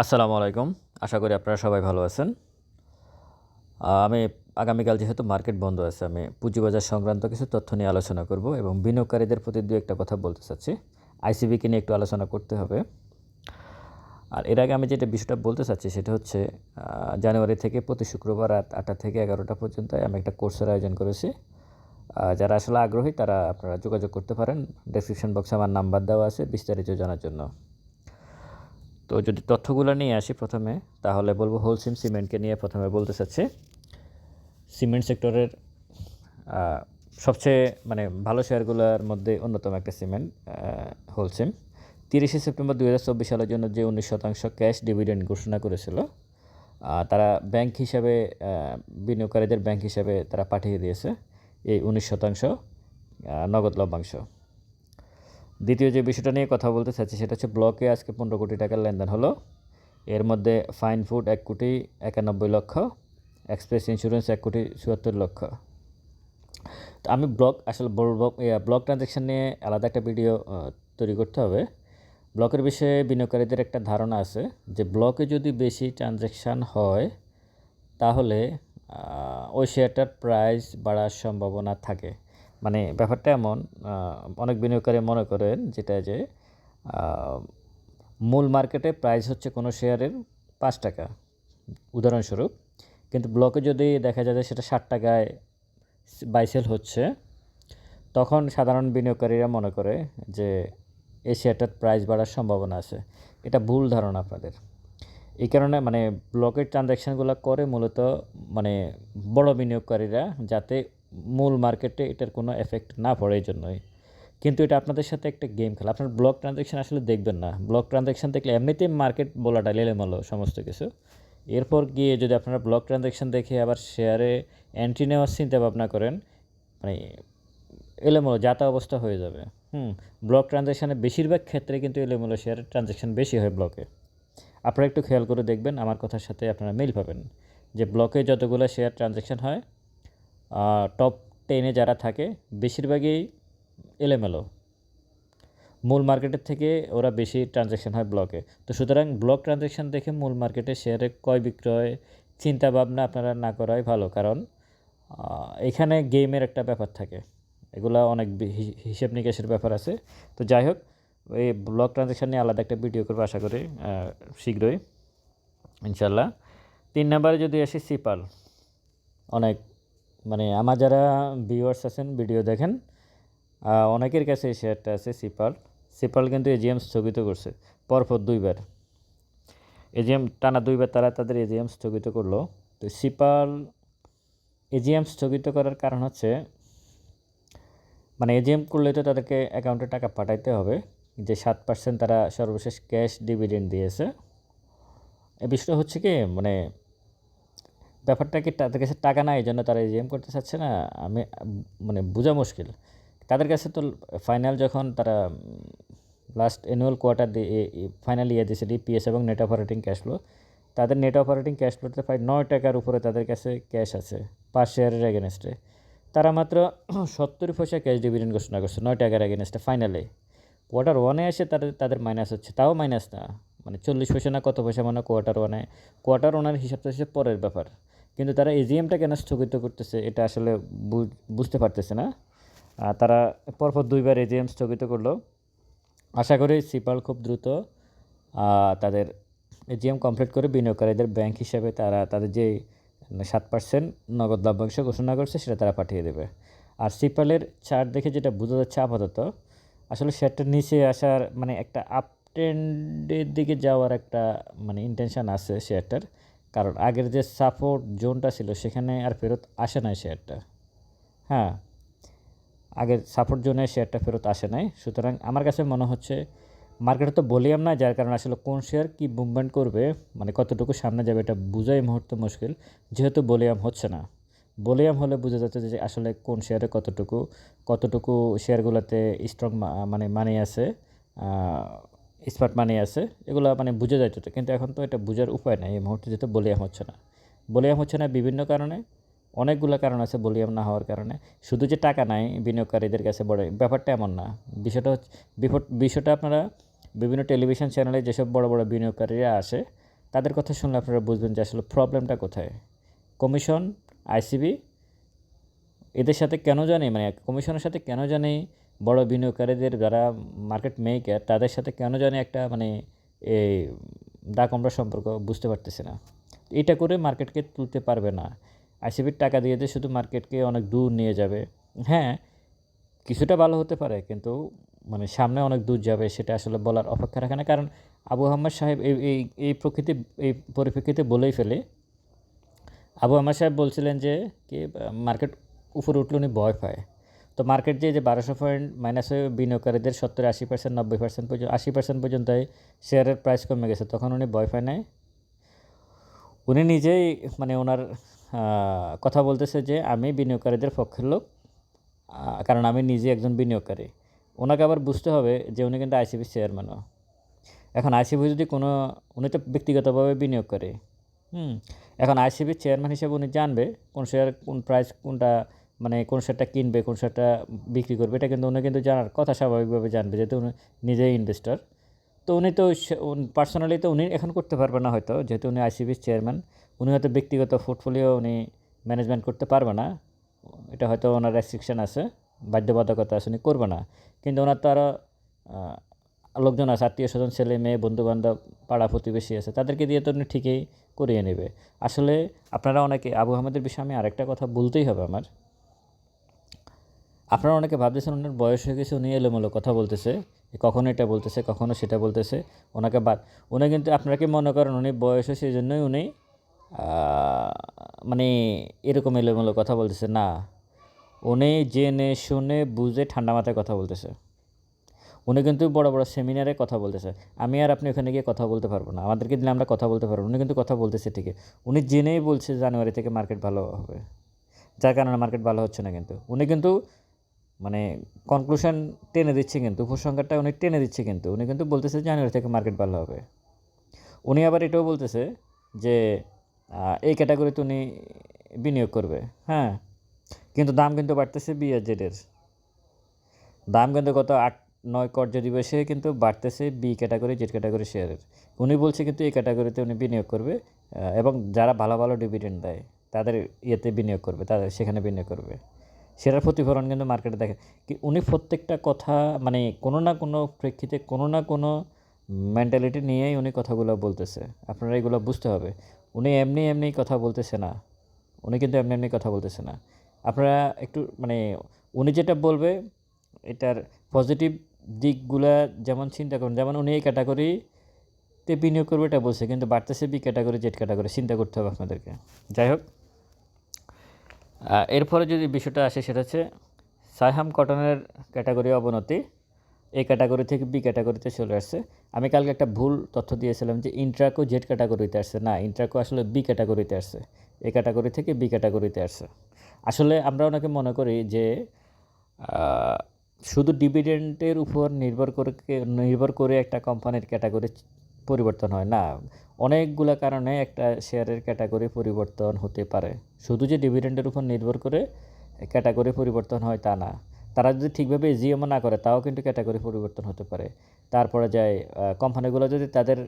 আসসালামু আলাইকুম। আশা করি আপনারা সবাই ভালো আছেন। আমি আগামীকাল যেহেতু মার্কেট বন্ধ আছে, আমি পুঁজিবাজার সংক্রান্ত কিছু তথ্য নিয়ে আলোচনা করব এবং বিনিয়োগকারীদের প্রতি দু একটা কথা বলতে চাচ্ছি। আইসিবিকে নিয়ে একটু আলোচনা করতে হবে। আর এর আগে আমি যেটা বিষয়টা বলতে চাচ্ছি সেটা হচ্ছে জানুয়ারি থেকে প্রতি শুক্রবার রাত আটটা থেকে এগারোটা পর্যন্ত আমি একটা কোর্সের আয়োজন করেছি। যারা আসলে আগ্রহী তারা আপনারা যোগাযোগ করতে পারেন। ডেসক্রিপশন বক্সে আমার নাম্বার দেওয়া আছে, বিস্তারিত জানার জন্য। তো যদি তথ্যগুলো নিয়ে আসি প্রথমে, তাহলে বলব হোলসিম সিমেন্টকে নিয়ে প্রথমে বলতে চাচ্ছি। সিমেন্ট সেক্টরের সবচেয়ে মানে ভালো শেয়ারগুলোর মধ্যে অন্যতম একটা সিমেন্ট হোলসিম তিরিশে সেপ্টেম্বর দু হাজার চব্বিশ সালের জন্য যে উনিশ শতাংশ ক্যাশ ডিভিডেন্ড ঘোষণা করেছিল তারা ব্যাংক হিসাবে বিনিয়োগকারীদের ব্যাংক হিসাবে তারা পাঠিয়ে দিয়েছে এই উনিশ শতাংশ নগদ লভ্যাংশ। দ্বিতীয় যে বিষয়টা নিয়ে কথা বলতে চাচ্ছি সেটা হচ্ছে ব্লকে আজকে পনেরো কোটি টাকার লেনদেন হলো। এর মধ্যে ফাইন ফুড এক কোটি একানব্বই লক্ষ, এক্সপ্রেস ইন্স্যুরেন্স এক কোটি চুয়াত্তর লক্ষ। তো আমি ব্লক, আসলে ব্লক ট্রানজ্যাকশান নিয়ে আলাদা একটা ভিডিও তৈরি করতে হবে। ব্লকের বিষয়ে বিনিয়োগকারীদের একটা ধারণা আছে যে ব্লকে যদি বেশি ট্রানজ্যাকশান হয়, তাহলে ওই শেয়ারটার প্রাইস বাড়ার সম্ভাবনা থাকে। মানে ব্যাপারটা এমন অনেক বিনিয়োগকারী মনে করেন যেটা যে মূল মার্কেটে প্রাইস হচ্ছে কোনো শেয়ারের পাঁচ টাকা, উদাহরণস্বরূপ। কিন্তু ব্লকে যদি দেখা যায় সেটা ষাট টাকায় বাইসেল হচ্ছে, তখন সাধারণ বিনিয়োগকারীরা মনে করে যে এই শেয়ারটার প্রাইস বাড়ার সম্ভাবনা আছে। এটা ভুল ধারণা আপনাদের। এই কারণে মানে ব্লকের ট্রানজ্যাকশানগুলো করে মূলত মানে বড় বিনিয়োগকারীরা যাতে মূল মার্কেটে এটার কোনো এফেক্ট না পড়ে এই জন্যই। কিন্তু এটা আপনাদের সাথে একটা গেম খেলা। আপনার ব্লক ট্রানজ্যাকশান আসলে দেখবেন না। ব্লক ট্রানজ্যাকশান দেখলে এমনিতেই মার্কেট বলাটা লেলেমালো সমস্ত কিছু। এরপর গিয়ে যদি আপনারা ব্লক ট্রানজ্যাকশান দেখে আবার শেয়ারে এন্ট্রি নেওয়ার চিন্তা ভাবনা করেন মানে এলোমেলো যাতা অবস্থা হয়ে যাবে। হুম ব্লক ট্রানজ্যাকশানে বেশিরভাগ ক্ষেত্রে কিন্তু এলোমেলো শেয়ারের ট্রানজ্যাকশান বেশি হয় ব্লকে আপনারা একটু খেয়াল করে দেখবেন, আমার কথার সাথে আপনারা মিল পাবেন। যে ব্লকে যতগুলো শেয়ার ট্রানজ্যাকশান হয় টপ টেনে যারা থাকে, বেশিরভাগই এলোমেলো। মূল মার্কেটের থেকে ওরা বেশি ট্রানজ্যাকশান হয় ব্লকে তো সুতরাং ব্লক ট্রানজ্যাকশান দেখে মূল মার্কেটে শেয়ারের ক্রয় বিক্রয় চিন্তা ভাবনা আপনারা না করাই ভালো, কারণ এখানে গেমের একটা ব্যাপার থাকে। এগুলা অনেক হিসেব নিকাশের ব্যাপার আছে। তো যাই হোক, এই ব্লক ট্রানজ্যাকশান নিয়ে আলাদা একটা ভিডিও করব আশা করি শীঘ্রই, ইনশাল্লাহ। তিন নম্বরে যদি আসি সিপাল অনেক মানে আমার যারা ভিউয়ার্স আছেন ভিডিও দেখেন অনেকের কাছে এই শেয়ারটা আছে সিপাল সিপাল কিন্তু এজিএম স্থগিত করছে, পরপর দুইবার। এজিএম টানা দুইবার তারা তাদের এজিএম স্থগিত করল। তো সিপাল এজিএম স্থগিত করার কারণ হচ্ছে মানে এজিএম করলে তো তাদেরকে অ্যাকাউন্টে টাকা পাঠাইতে হবে, যে সাত পার্সেন্ট তারা সর্বশেষ ক্যাশ ডিভিডেন্ড দিয়েছে। এ বিষয়টা হচ্ছে কি মানে ব্যাপারটা কি তাদের কাছে টাকা নাই এই জন্য তারা এজিএম করতে চাচ্ছে না? আমি মানে বোঝা মুশকিল। তাদের কাছে তো ফাইনাল যখন তারা লাস্ট অ্যানুয়াল কোয়ার্টার দিয়ে ফাইনাল ইয়ে দিয়েছে ডিপিএস এবং নেট অপারেটিং ক্যাশ ফ্লো তাদের নেট অপারেটিং ক্যাশ ফ্লোতে প্রায় নয় টাকার উপরে তাদের কাছে ক্যাশ আছে পার শেয়ারের এগেনস্টে তারা মাত্র সত্তর পয়সা ক্যাশ ডিভিডেন্ড ঘোষণা করছে, নয় টাকার এগেনস্টে ফাইনালে কোয়ার্টার ওয়ানে এসে তাদের তাদের মাইনাস হচ্ছে, তাও মাইনাস না। মানে চল্লিশ পয়সা না কত পয়সা মানে কোয়ার্টার ওয়ানে কোয়ার্টার ওয়ানের হিসাবটা হচ্ছে পরের ব্যাপার। কিন্তু তারা এজিএমটা কেন স্থগিত করতেছে, এটা আসলে বুঝতে পারতেছে না। তারা পরপর দুইবার এজিএম স্থগিত করল। আশা করি সিপাল খুব দ্রুত তাদের এজিএম কমপ্লিট করে বিনিয়োগকারীদের ব্যাংক হিসাবে তারা, তাদের যে সাত পার্সেন্ট নগদ লভ্যাংশ ঘোষণা করছে, সেটা তারা পাঠিয়ে দেবে। আর সিপালের চার্ট দেখে যেটা বোঝা যাচ্ছে আপাতত, আসলে শেয়ারটার নিচে আসার মানে একটা আপ ট্রেন্ডের দিকে যাওয়ার একটা মানে ইন্টেনশন আছে শেয়ারটার। কারণ আগের যে সাপোর্ট জোনটা ছিল, সেখানে আর ফেরত আসে নাই শেয়ারটা হ্যাঁ আগের সাপোর্ট জোনে শেয়ারটা ফেরত আসে নাই। সুতরাং আমার কাছে মনে হচ্ছে মার্কেটে তো বলিয়াম না যার কারণে আসলে কোন শেয়ার কী মুভমেন্ট করবে মানে কতটুকু সামনে যাবে, এটা বোঝাই মুহূর্তে মুশকিল। যেহেতু বলিয়াম হচ্ছে না, বলিয়াম হলে বোঝা যাচ্ছে যে আসলে কোন শেয়ারে কতটুকু কতটুকু শেয়ারগুলোতে স্ট্রং মানে মানি আছে। স্মার্ট মানি আছে, এগুলো মানে বুঝে যাইত কিন্তু এখন তো এটা বোঝার উপায় নাই, এই মুহূর্তে যেহেতু বলিয়াম হচ্ছে না। বলিয়াম হচ্ছে না বিভিন্ন কারণে, অনেকগুলো কারণ আছে বলিয়াম না হওয়ার কারণে। শুধু যে টাকা নাই বিনিয়োগকারীদের কাছে বড়, ব্যাপারটা এমন না। বিষয়টা হচ্ছে বিষয়টা আপনারা বিভিন্ন টেলিভিশন চ্যানেলে যেসব বড় বড় বিনিয়োগকারীরা আসে, তাদের কথা শুনলে আপনারা বুঝবেন যে আসলে প্রবলেমটা কোথায়। কমিশন, আইসিবি, এদের সাথে কেন জানি মানে কমিশনের সাথে কেন জানি বড় বিনিয়োগকারীদের যারা মার্কেট মেকার তাদের সাথে কেন জানি একটা মানে এই দাগ আমরা সম্পর্ক বুঝতে পারতেছে না। এটা করে মার্কেটকে তুলতে পারবে না। আইসিবির টাকা দিয়ে দিয়ে শুধু মার্কেটকে অনেক দূর নিয়ে যাবে। হ্যাঁ কিছুটা ভালো হতে পারে, কিন্তু মানে সামনে অনেক দূর যাবে সেটা আসলে বলার অপেক্ষা রাখে না। কারণ আবু আহমদ সাহেব এই এই এই প্রকৃতি, এই পরিপ্রেক্ষিতে বলেই ফেলে। আবু আহমদ সাহেব বলছিলেন যে, কি মার্কেট উপরে উঠলে উনি ভয় পায়। তো মার্কেট যে যে বারোশো পয়েন্ট মাইনাস হয়ে বিনিয়োগকারীদের সত্তর, আশি পার্সেন্ট নব্বই পার্সেন্ট পর্যন্ত, আশি পার্সেন্ট পর্যন্ত শেয়ারের প্রাইস কমে গেছে। তখন উনি ভয় পায় নাই। উনি নিজেই মানে ওনার কথা বলতেছে যে, আমি বিনিয়োগকারীদের পক্ষের লোক কারণ আমি নিজে একজন বিনিয়োগকারী। ওনাকে আবার বুঝতে হবে যে, উনি কিন্তু আইসিবি চেয়ারম্যানও এখন আইসিবি যদি কোনো, উনি তো ব্যক্তিগতভাবে বিনিয়োগ করে হুম, এখন আইসিবির চেয়ারম্যান হিসেবে উনি জানবে কোন শেয়ার কোন প্রাইস কোনটা মানে কোন শেয়ারটা কিনবে, কোন শেয়ারটা বিক্রি করবে, এটা কিন্তু উনি কিন্তু জানার কথা স্বাভাবিকভাবে জানবে যেহেতু উনি নিজেই ইনভেস্টর তো উনি তো পার্সোনালি তো উনি এখন করতে পারবে না হয়তো, যেহেতু উনি আইসিবির চেয়ারম্যান উনি হয়তো ব্যক্তিগত পোর্টফোলিও উনি ম্যানেজমেন্ট করতে পারবে না। এটা হয়তো ওনার রেস্ট্রিকশন আছে, বাধ্যবাধকতা আছে, উনি করবে না। কিন্তু ওনার তো আরও লোকজন আছে, আত্মীয় স্বজন, ছেলে, মেয়ে, বন্ধুবান্ধব, পাড়া প্রতিবেশী আছে, তাদেরকে দিয়ে তো উনি ঠিকই করিয়ে নেবে। আসলে আপনারা অনেকে, আবু আহমেদের বিষয়ে আমি আরেকটা কথা বলতেই হবে আমার। আপনারা অনেকে ভাবতেছেন ওনার বয়স হয়ে গেছে, উনি এলোমেলো কথা বলতেছে কখনো এটা বলতেছে, কখনো সেটা বলতেছে, ওনাকে বাদ। উনি কিন্তু, আপনারা কি মনে করেন উনি বয়স হয়েছে এই জন্যই উনি মানে এরকম এলোমেলো কথা বলতেছে? না। উনি জেনে শুনে বুঝে ঠান্ডা মাথায় কথা বলতেছে। উনি কিন্তু বড় বড় সেমিনারে কথা বলতেছে। আমি আর আপনি ওখানে গিয়ে কথা বলতে পারব না। আমাদেরকে দিলে আমরা কথা বলতে পারব উনি কিন্তু কথা বলতেছে ঠিকই। উনি জেনেই বলছে জানুয়ারি থেকে মার্কেট ভালো হবে। যার কারণে মার্কেট ভালো হচ্ছে না কিন্তু। উনি কিন্তু মানে কনক্লুশন টেনে দিচ্ছে কিন্তু, উপসংহারটা উনি টেনে দিচ্ছে কিন্তু। উনি কিন্তু বলতেছে জানুয়ারি থেকে মার্কেট ভালো হবে। উনি আবার এটাও বলতেছে যে এই ক্যাটাগরিতে উনি বিনিয়োগ করবে। হ্যাঁ কিন্তু দাম কিন্তু বাড়তেছে বিআরজেডের দাম কিন্তু গত আট, নয় কর্য দিবসে কিন্তু বাড়তেছে বি ক্যাটাগরি জেড ক্যাটাগরি শেয়ারের উনি বলছে কিন্তু এই ক্যাটাগরিতে উনি বিনিয়োগ করবে এবং যারা ভালো ভালো ডিভিডেন্ড দেয়, তাদের ইয়েতে বিনিয়োগ করবে, তাদের সেখানে বিনিয়োগ করবে। সেটার প্রতিফলন কিন্তু মার্কেটে দেখে। কি উনি প্রত্যেকটা কথা মানে কোনো না কোনো প্রেক্ষিতে কোনো না কোনো মেন্টালিটি নিয়েই উনি কথাগুলো বলতেছে। আপনারা এগুলো বুঝতে হবে। উনি এমনি এমনি কথা বলতেছে না। উনি কিন্তু এমনি এমনি কথা বলতেছে না। আপনারা একটু মানে উনি যেটা বলবে, এটার পজিটিভ দিকগুলা যেমন চিন্তা করুন, যেমন উনি এই ক্যাটাগরিতে বিনিয়োগ করবে এটা বলছে, কিন্তু বাড়তেছে বি ক্যাটাগরি জেড ক্যাটাগরি চিন্তা করতে হবে আপনাদেরকে। যাই হোক। এরপরে যদি বিষয়টা আসে, সেটা হচ্ছে সাইহাম কটনের ক্যাটাগরি অবনতি। এই ক্যাটাগরি থেকে বি ক্যাটাগরিতে চলে আসছে। আমি কালকে একটা ভুল তথ্য দিয়েছিলাম যে ইন্ট্রাকো জেড ক্যাটাগরিতে আসছে। না, ইন্ট্রাকো আসলে বি ক্যাটাগরিতে আসছে। এই ক্যাটাগরি থেকে বি ক্যাটাগরিতে আসছে। আসলে আমরা ওনাকে মনে করি যে শুধু ডিভিডেন্টের উপর নির্ভর করে নির্ভর করে একটা কোম্পানির ক্যাটাগরি পরিবর্তন হয়। না, অনেকগুলো কারণে একটা শেয়ারের ক্যাটাগরি পরিবর্তন হতে পারে। শুধু যে ডিভিডেন্ডের উপর নির্ভর করে ক্যাটাগরি পরিবর্তন হয় তা না। তারা যদি ঠিকভাবে জিএমও না করে, তাও কিন্তু ক্যাটাগরি পরিবর্তন হতে পারে। তারপরে যায় কোম্পানিগুলো যদি তাদের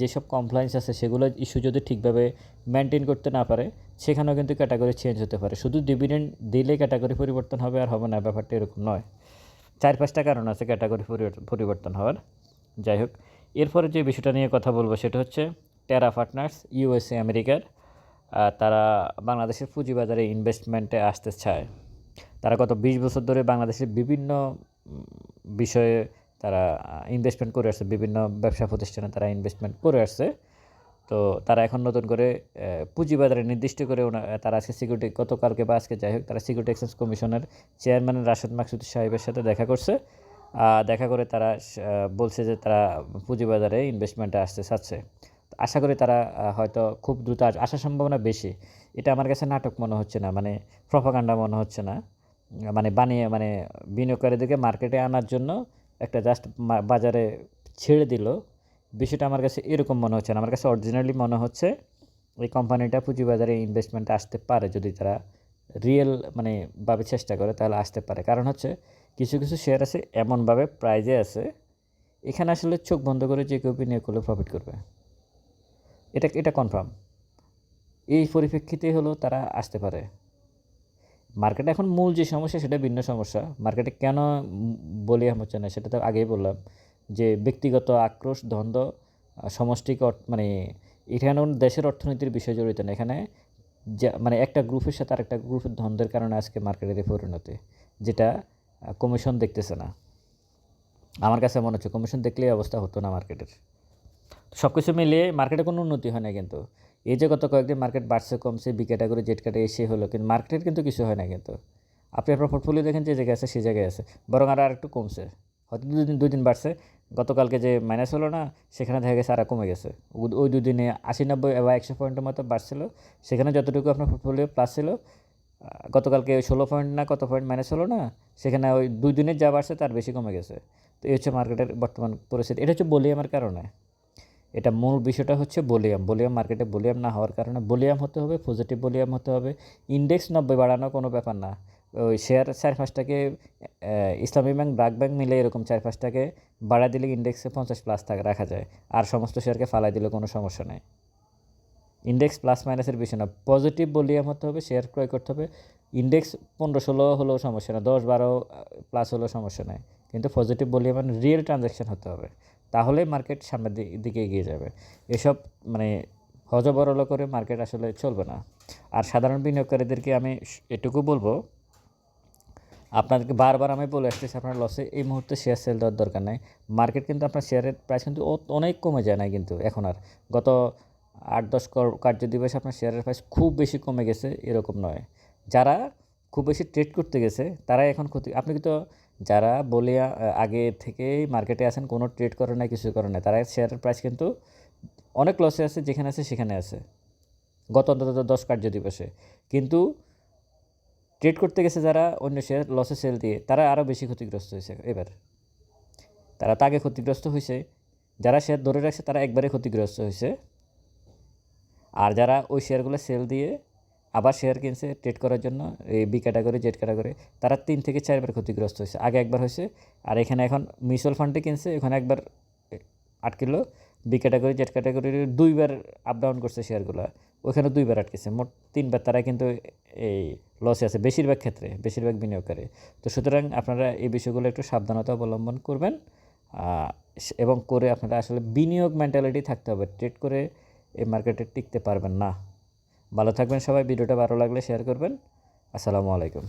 যেসব কমপ্লায়েন্স আছে, সেগুলো ইস্যু যদি ঠিকভাবে মেনটেন করতে না পারে, সেখানেও কিন্তু ক্যাটাগরি চেঞ্জ হতে পারে। শুধু ডিভিডেন্ড দিলে ক্যাটাগরি পরিবর্তন হবে আর হবে না, ব্যাপারটা এরকম নয়। চার পাঁচটা কারণ আছে ক্যাটাগরি পরিবর্তন হওয়ার। যাই হোক। এরপরে যে বিষয়টা নিয়ে কথা বলব সেটা হচ্ছে টেরা পার্টনার্স ইউএসএ আমেরিকার তারা বাংলাদেশের পুঁজিবাজারে ইনভেস্টমেন্টে আসতে চায়। তারা গত বিশ বছর ধরে বাংলাদেশের বিভিন্ন বিষয়ে তারা ইনভেস্টমেন্ট করে আসছে। বিভিন্ন ব্যবসা প্রতিষ্ঠানে তারা ইনভেস্টমেন্ট করে আসছে। তো তারা এখন নতুন করে পুঁজিবাজারে নির্দিষ্ট করে তারা আজকে সিকিউরিটি গতকালকে বা আজকে যাই হোক, তারা সিকিউরিটি এক্সচেঞ্জ কমিশনের চেয়ারম্যান রাশেদ মাকসুদ সাহেবের সাথে দেখা করছে। দেখা করে তারা বলছে যে তারা পুঁজিবাজারে ইনভেস্টমেন্টে আসতে চাচ্ছে। আশা করি তারা হয়তো খুব দ্রুত আস- আসার সম্ভাবনা বেশি। এটা আমার কাছে নাটক মনে হচ্ছে না মানে প্রপাগান্ডা মনে হচ্ছে না। মানে বানিয়ে মানে বিনিয়োগকারীদেরকে মার্কেটে আনার জন্য একটা জাস্ট বাজারে ছেড়ে দিল। বিষয়টা আমার কাছে এরকম মনে হচ্ছে না। আমার কাছে অরিজিনালি মনে হচ্ছে এই কোম্পানিটা পুঁজিবাজারে ইনভেস্টমেন্টে আসতে পারে। যদি তারা রিয়েল মানে ভাবে চেষ্টা করে, তাহলে আসতে পারে। কারণ হচ্ছে কিছু কিছু শেয়ার আছে, এমনভাবে প্রাইজে আছে। এখানে আসলে চোখ বন্ধ করে যে কেউ বিনিয়োগ করলে প্রফিট করবে। এটা এটা কনফার্ম এই পরিপ্রেক্ষিতে হলো তারা আসতে পারে। মার্কেটে এখন মূল যে সমস্যা, সেটা ভিন্ন সমস্যা। মার্কেটে কেন বলিয়াম হচ্ছে না সেটা তো আগেই বললাম যে ব্যক্তিগত আক্রোশ, দ্বন্দ্ব, সমষ্টিক মানে এখানে দেশের অর্থনীতির বিষয় জড়িত না। এখানে যা মানে একটা গ্রুপের সাথে আরেকটা গ্রুপের দ্বন্দ্বের কারণে আজকে মার্কেটের পরিণতি। যেটা কমিশন দেখতেছে না। আমার কাছে মনে হচ্ছে কমিশন দেখলেই অবস্থা হতো না মার্কেটের। সব কিছু মিলিয়ে মার্কেটে কোনো উন্নতি হয় না কিন্তু। এই যে গত কয়েকদিন মার্কেট বাড়ছে, কমছে বি ক্যাটাগরি জেড ক্যাটাগরি এসে হলো, কিন্তু মার্কেটের কিন্তু কিছু হয় না কিন্তু। আপনি আপনার পোর্টফোলিও দেখেন যে জায়গায় আছে, সেই জায়গায় আছে। বরং আর একটু কমছে। হয়তো দুই দিন দুই দিন বাড়ছে। গতকালকে যে মাইনাস হলো না, সেখানে দেখা গেছে আরও কমে গেছে। ওই দুই দিনে আশি নব্বই বা একশো পয়েন্টের মতো বাড়ছিল। সেখানে যতটুকু আপনার পোর্টফোলিও প্লাস ছিল গতকালকে ওই ষোলো পয়েন্ট না, কত পয়েন্ট মাইনাস হলো না, সেখানে ওই দুই দিনের যা বাড়ছে তার বেশি কমে গেছে। তো এই হচ্ছে মার্কেটের বর্তমান পরিস্থিতি। এটা হচ্ছে বলিয়ামের কারণে। এটা মূল বিষয়টা হচ্ছে বলিয়াম। বলিয়াম মার্কেটে বলিয়াম না হওয়ার কারণে বলিয়াম হতে হবে পজিটিভ বলিয়াম হতে হবে। ইন্ডেক্স নব্বই বাড়ানো কোনো ব্যাপার না। ওই শেয়ার চার পাঁচটাকে ইসলামী ব্যাংক, ব্রাক ব্যাংক মিলে এরকম চার পাঁচটাকে বাড়া দিলে ইন্ডেক্সে পঞ্চাশ প্লাস থাকে, রাখা যায়। আর সমস্ত শেয়ারকে ফালাই দিলে কোনো সমস্যা নেই। ইন্ডেক্স প্লাস মাইনাসের বিষয় না। পজিটিভ বলিয়াম হতে হবে শেয়ার ক্রয় করতে হবে। ইন্ডেক্স পনেরো ষোলো হলেও সমস্যা না, দশ বারো প্লাস হলেও সমস্যা নেই। কিন্তু পজিটিভ বলিয়াম মানে রিয়েল ট্রানজ্যাকশান হতে হবে। তাহলে মার্কেট সামনের দিকে এগিয়ে যাবে। এসব মানে হজবরল করে মার্কেট আসলে চলবে না। আর সাধারণ বিনিয়োগকারীদেরকে আমি এটুকু বলব, আপনাদেরকে বারবার আমি বলে আসতেছি, আপনার লসে এই মুহূর্তে শেয়ার সেল দেওয়ার দরকার নাই। মার্কেট কিন্তু আপনার শেয়ারের প্রাইস কিন্তু অনেক কমে যায় না কিন্তু এখন আর। গত আট, দশ কর- কার্য দিবসে আপনার শেয়ারের প্রাইস খুব বেশি কমে গেছে, এরকম নয়। যারা খুব বেশি ট্রেড করতে গেছে, তারাই এখন ক্ষতি আপনি কিন্তু যারা বলে আগে থেকেই মার্কেটে আছেন, কোনো ট্রেড করে না কিছু করে না তারা শেয়ারের প্রাইস কিন্তু অনেক লসে আছে, যেখানে আছে, সেখানে আছে। গত অন্তত দশ কার্য দিবসে কিন্তু ট্রেড করতে গেছে যারা, অন্য শেয়ার লসে সেল দিয়ে, তারা আরও বেশি ক্ষতিগ্রস্ত হয়েছে এবার। তারা তাকে ক্ষতিগ্রস্ত হয়েছে যারা শেয়ার ধরে রাখছে, তারা একবারে ক্ষতিগ্রস্ত হয়েছে আর যারা ওই শেয়ারগুলো সেল দিয়ে আবার শেয়ার কিনছে ট্রেড করার জন্য, এই বি ক্যাটাগরি জেড ক্যাটাগরি তারা তিন থেকে চারবার ক্ষতিগ্রস্ত হয়েছে। আগে একবার হয়েছে, আর এখানে এখন মিউচুয়াল ফান্ডে কিনছে এখানে একবার আটকিলো বি ক্যাটাগরি জেড ক্যাটাগরির দুইবার আপ ডাউন করছে শেয়ারগুলো, ওখানে দুইবার আটকেছে, মোট তিনবার তারা কিন্তু এই লসে আছে, বেশিরভাগ ক্ষেত্রে, বেশিরভাগ বিনিয়োগকারী। তো সুতরাং আপনারা এই বিষয়গুলো একটু সাবধানতা অবলম্বন করবেন এবং করে আপনারা আসলে বিনিয়োগ মেন্টালিটি থাকতে হবে ট্রেড করে এই মার্কেটে টিকতে পারবেন না। ভালো থাকবেন সবাই, ভিডিওটা ভালো লাগলে শেয়ার করবেন। আসসালামু আলাইকুম।